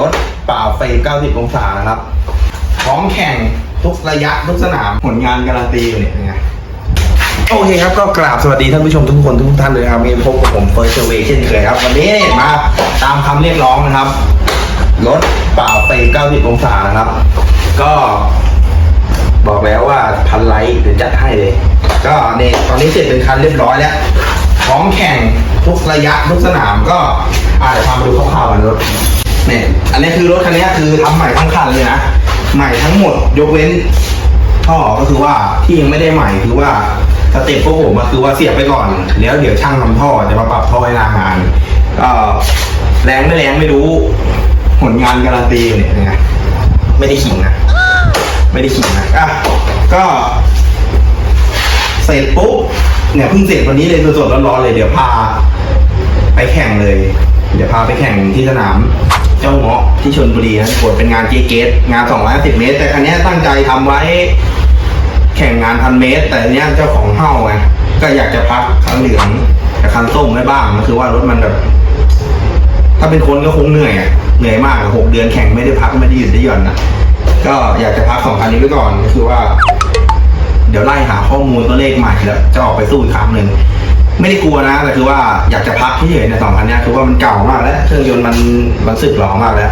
รถเปล่าเฟรม90 องศานะครับ พร้อมแข่งทุกระยะทุกสนามผลงานการันตีอยู่เนี่ยไงโอเคครับก็กราบสวัสดีท่านผู้ชมทุกคนทุกท่านเลยครับมีพบกับผมเฟิร์สเวเช่นเคยครับ วันนี้มาตามคำเรียกร้องนะครับ รถเปล่าเฟรม90 องศานะครับ ก็บอกแล้วว่าพันไลท์เดี๋ยวจัดให้เลย ก็เนี่ยตอนนี้เสร็จเป็นคันเรียบร้อยแล้วพร้อมแข่งทุกระยะทุกสนามก็อาจจะพามาดูคร่าวๆกันรถ เนี่ยอันนี้คือรถคันนี้คือทำใหม่ทั้งคันเลยนะใหม่ทั้งหมดยกเว้นท่อก็คือว่าที่ยังไม่ได้ใหม่คือว่าสเต็ปพวกผมก็คือว่าเสียบไปก่อน แล้วเดี๋ยวช่างทำท่อจะมาปรับท่อให้หนางานก็แรงไม่แรงไม่รู้ ผลงานการันตีเนี่ยนไงไม่ได้ขิงนะไม่ได้ขิงนะอะก็เสร็จปุ๊บเนี่ยเพิ่งเสร็จวันนี้เลยสดๆร้อนๆเลยเดี๋ยวพา ไปแข่งเลย เดี๋ยวพาไปแข่งที่สนาม เจ้าเงาะที่ชนบุรีนะกดเป็นงานเกเกตงาน210เมตร แต่คันนี้ตั้งใจทำไว้ แข่งงานพันเมตร แต่เนี้ยเจ้าของเฮ้าไงก็อยากจะพักคันเหลืองกับคันส้มไว้บ้างก็คือว่ารถมันแบบ ถ้าเป็นคนก็คงเหนื่อยอะเหนื่อยมากหกเดือนแข่งไม่ได้พักไม่ได้หยุดได้หย่อนนะก็อยากจะพักสองคันนี้ไว้ก่อนก็คือว่า เดี๋ยวไล่หาข้อมูลตัวเลขใหม่แล้วจะออกไปสู้อีกครั้งหนึ่ง ไม่ได้กลัวนะแต่คือว่าอยากจะพักที่เห็นในสองคันนี้คือว่ามันเก่ามากแล้วเครื่องยนต์มันมันสึกหรอมากแล้ว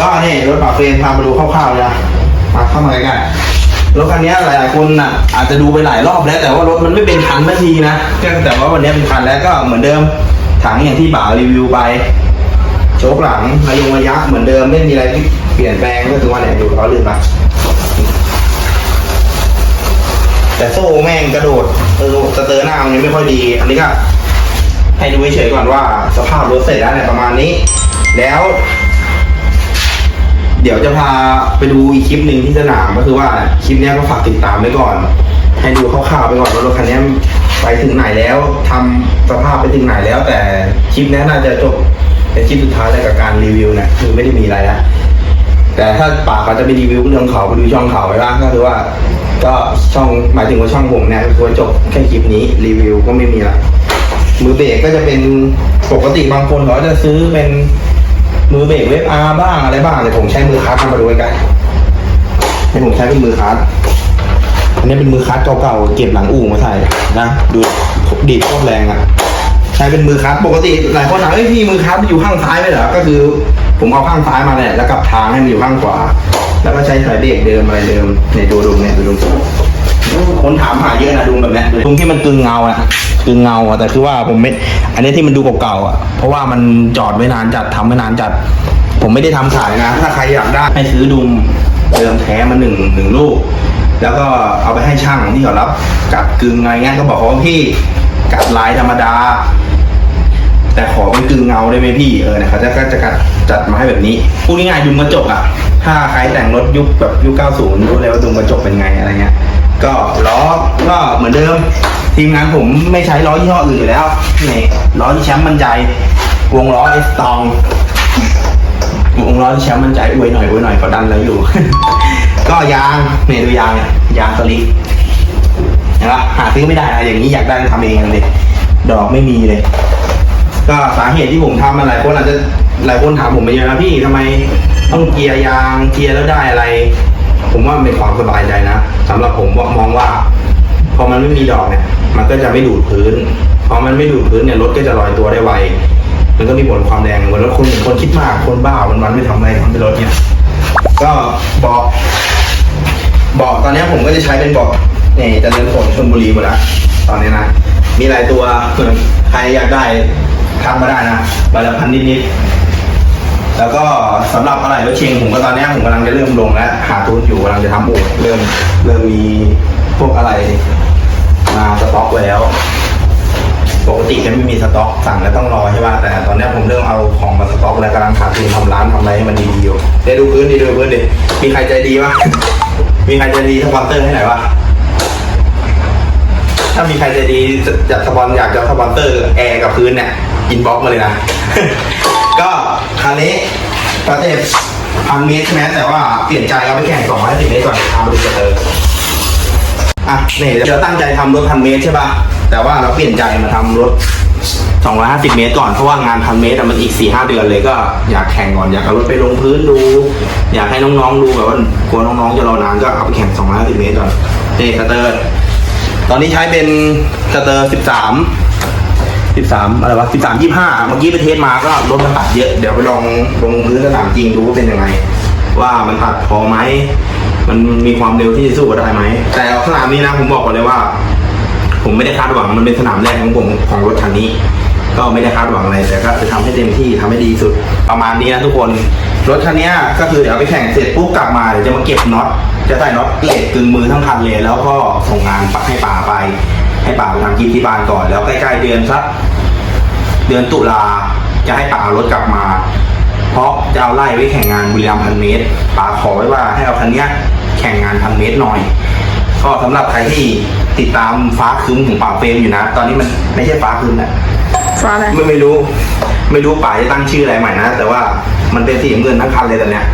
ก็นี่รถปรับเฟรมพามาดูคร่าวๆเลยนะมาเข้ามาใกล้ๆรถคันนี้หลายๆคนน่ะอาจจะดูไปหลายรอบแล้ว แต่ว่ารถมันไม่เป็นคันสักทีนะแต่ว่าวันนี้เป็นคันแล้วก็เหมือนเดิมถังอย่างที่บ่าวรีวิวไปโชคหลังระยงระยะเหมือนเดิมไม่มีอะไรที่เปลี่ยนแปลงก็คือว่าเนี่ยดูล้อลื่นปะแต่โซ่แม่งกระโดด สเตอร์หน้ามันยังไม่ค่อยดี อันนี้ก็ให้ดูเฉยๆก่อนว่า สภาพรถเสร็จแล้วเนี่ยประมาณนี้ แล้ว เดี๋ยวจะพาไปดูอีกคลิปหนึ่งที่สนามก็คือว่าคลิปนี้ก็ฝากติดตามไว้ก่อน ให้ดูคร่าวๆไปก่อนว่ารถคันนี้ไปถึงไหนแล้วทำสภาพไปถึงไหนแล้ว แต่คลิปนี้น่าจะจบเป็นคลิปสุดท้ายแล้วกับการรีวิวเนี่ยคือไม่ได้มีอะไรแล้วแต่ถ้าปากเขาจะไปรีวิวเรื่องเขาไปดูช่องเขาไว้บ้างก็คือว่า ก็ช่องหมายถึงว่าช่องผมเนี่ยคือว่าจบแค่คลิปนี้รีวิวก็ไม่มีละมือเบรกก็จะเป็นปกติบางคนเขาจะซื้อเป็นมือเบรกเวฟอาร์บ้างอะไรบ้างแต่ผมใช้มือคัสมาดูกล้ๆให้ผมใช้เป็นมือคัสอันนี้เป็นมือคัสเก่าๆเก็บหลังอู่มาใส่นะดูดีดโคตรแรงอะใช้เป็นมือคัสปกติหลายคนถามเอ้ยพี่มือคัสมันอยู่ข้างซ้ายไหมเหรอก็คือ ผมเอาข้างซ้ายมาแหละแล้วกลับทางให้มันอยู่ข้างขวา แล้วก็ใช้สายเบรกเดิมอะไรเดิมในตัวดุมเนี่ยตัวดุมคนถามหาเยอะนะดุมแบบเนี้ยดุมที่มันกึ่งเงาอะกึ่งเงาอะแต่คือว่าผมไม่ อันนี้ที่มันดูเก่าๆอะเพราะว่ามันจอดไว้นานจัดทำไว้นานจัด ผมไม่ได้ทำขายนะ ถ้าใครอยากได้ให้ซื้อดุมเดิมแท้มาหนึ่งหนึ่งลูก แล้วก็เอาไปให้ช่างที่เขารับกัดกึ่งอะไรเงี้ยก็บอกเขาว่าพี่กัดลายธรรมดาแต่ขอเป็นกึ่งเงาได้ไหมพี่เออเนี่ยเขาจะก็จะจัดจัดมาให้แบบนี้พูดง่ายๆดุมกระจกอะ ถ้าใครแต่งรถยุคแบบยุค 90 รู้เลยว่าดุมกระจกเป็นไงอะไรเงี้ย ก็ล้อก็เหมือนเดิม ทีมงานผมไม่ใช้ล้อยี่ห้ออื่นอยู่แล้วนี่ล้อที่แชมป์บรรจัยวงล้อเอสตองวงล้อที่แชมป์บรรจัยอวยหน่อยอวยหน่อยเขาดันแล้วอยู่ ก็ยางเนี่ยดูยางยางสลิปเห็นปะหาซื้อไม่ได้นะอย่างนี้อยากได้ทำเองเลยดอกไม่มีเลย ก็สาเหตุที่ผมทำมาหลายคนอาจจะหลายคนถามผมไปเยอะนะพี่ทำไม ต้องเกียร์ยางเกียร์แล้วได้อะไร ผมว่ามันเป็นความสบายใจนะสำหรับผมว่ามองว่า พอมันไม่มีดอกเนี่ย มันก็จะไม่ดูดพื้น พอมันไม่ดูดพื้นเนี่ยรถก็จะลอยตัวได้ไวมันก็มีผลความแรงเหมือนรถคนคนคิดมากคนบ้าวันวันไม่ทำอะไรทำเป็นรถเนี่ย ก็บอกบอกตอนนี้ผมก็จะใช้เป็นบอกเนี่ยจะเดินผลชนบุรีหมดละตอนนี้นะมีหลายตัวใครอยากได้ทักมาได้นะใบละพันนิดๆ แล้วก็สำหรับอะไรรถเชงผมก็ตอนนี้ผมกำลังจะเริ่มลงแล้วหาทุนอยู่กำลังจะทำอู่เริ่มเริ่มมีพวกอะไรมาสต็อกแล้วปกติจะไม่มีสต็อกสั่งแล้วต้องรอใช่ป่ะแต่ตอนนี้ผมเริ่มเอาของมาสต็อกแล้วกำลังหาทุนทำร้านทำอะไรให้มันดีๆอยู่เดี๋ยวดูพื้นดิดูพื้นดิมีใครใจดีป่ะมีใครใจดีสปอนเซอร์ให้ไหน่อยป่ะถ้ามีใครใจดีจะสปอนอยากจะสปอนเซอร์แอร์กับพื้นเนี่ยอินบ็อกมาเลยนะ คันนี้ประเทศพันเมตรใช่ไหมแต่ว่าเปลี่ยนใจเราไปแข่งสองร้อยสิบเมตรก่อนทำมาดูกันเลยอะเนี่ยเดี๋ยวตั้งใจทำรถพันเมตรใช่ป่ะแต่ว่าเราเปลี่ยนใจมาทำรถ 250 เมตรก่อนเพราะว่างานพันเมตรอะมันอีก 4-5 เดือนเลยก็อยากแข่งก่อนอยากเอารถไปลงพื้นดู อยากให้น้องๆดูแบบว่ากลัวน้องๆจะรอนานก็เอาไปแข่ง 250 เมตรก่อนนี่สเตอร์ ตอนนี้ใช้เป็นสเตอร์ 13 13อะไรวะ13 25เมื่อกี้ไปเทสมาก็รถมันตัดเยอะ เดี๋ยวไปลองลงพื้นสนามจริงดูว่าเป็นยังไง ว่ามันตัดพอไหม มันมีความเร็วที่จะสู้กับได้ไหม แต่สนามนี้นะผมบอกก่อนเลยว่า ผมไม่ได้คาดหวังมันเป็นสนามแรกของผมของรถคันนี้ ก็ไม่ได้คาดหวังอะไรแต่ก็จะทำให้เต็มที่ทำให้ดีสุดประมาณนี้นะทุกคนรถคันนี้ก็คือเดี๋ยวไปแข่งเสร็จปุ๊บกลับมาเดี๋ยวจะมาเก็บน็อตจะใส่น็อตเหล็กกึ่งมือทั้งคันเลยแล้วก็ส่งงานปักให้ป่าไป ให้ป่าไปทำกิฟที่บ้านก่อน แล้วใกล้ๆเดือนสักเดือนตุลาจะให้ป่าเอารถกลับมา เพราะจะเอาไล่ไว้แข่งงานบุรีรัมย์พันเมตรป่าขอไว้ว่าให้เอาคันเนี้ยแข่งงานพันเมตรหน่อย ก็สำหรับใครที่ติดตามฟ้าคืมของป่าเฟรมอยู่นะ ตอนนี้มันไม่ใช่ฟ้าคืมนะฟ้าอะไรไม่ไม่รู้ ไม่รู้ป่าจะตั้งชื่ออะไรใหม่นะ แต่ว่ามันเป็นสีน้ำเงินทั้งคันเลยตอนเนี้ย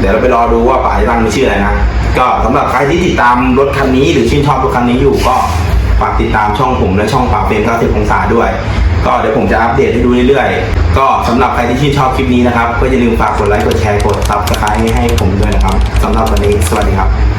เดี๋ยวเราไปรอดูว่าป่าจะตั้งเป็นชื่ออะไรนะก็สำหรับใครที่ติดตามรถคันนี้หรือชื่นชอบรถคันนี้อยู่ก็ ฝากติดตามช่องผมและช่องป่าเฟรม90องศาด้วย ก็เดี๋ยวผมจะอัปเดตให้ดูเรื่อยๆ ก็สำหรับใครที่ชื่นชอบคลิปนี้นะครับ ก็อย่าลืมฝากกดไลค์กดแชร์กดซับสไครต์ให้ผมด้วยนะครับสำหรับวันนี้สวัสดีครับ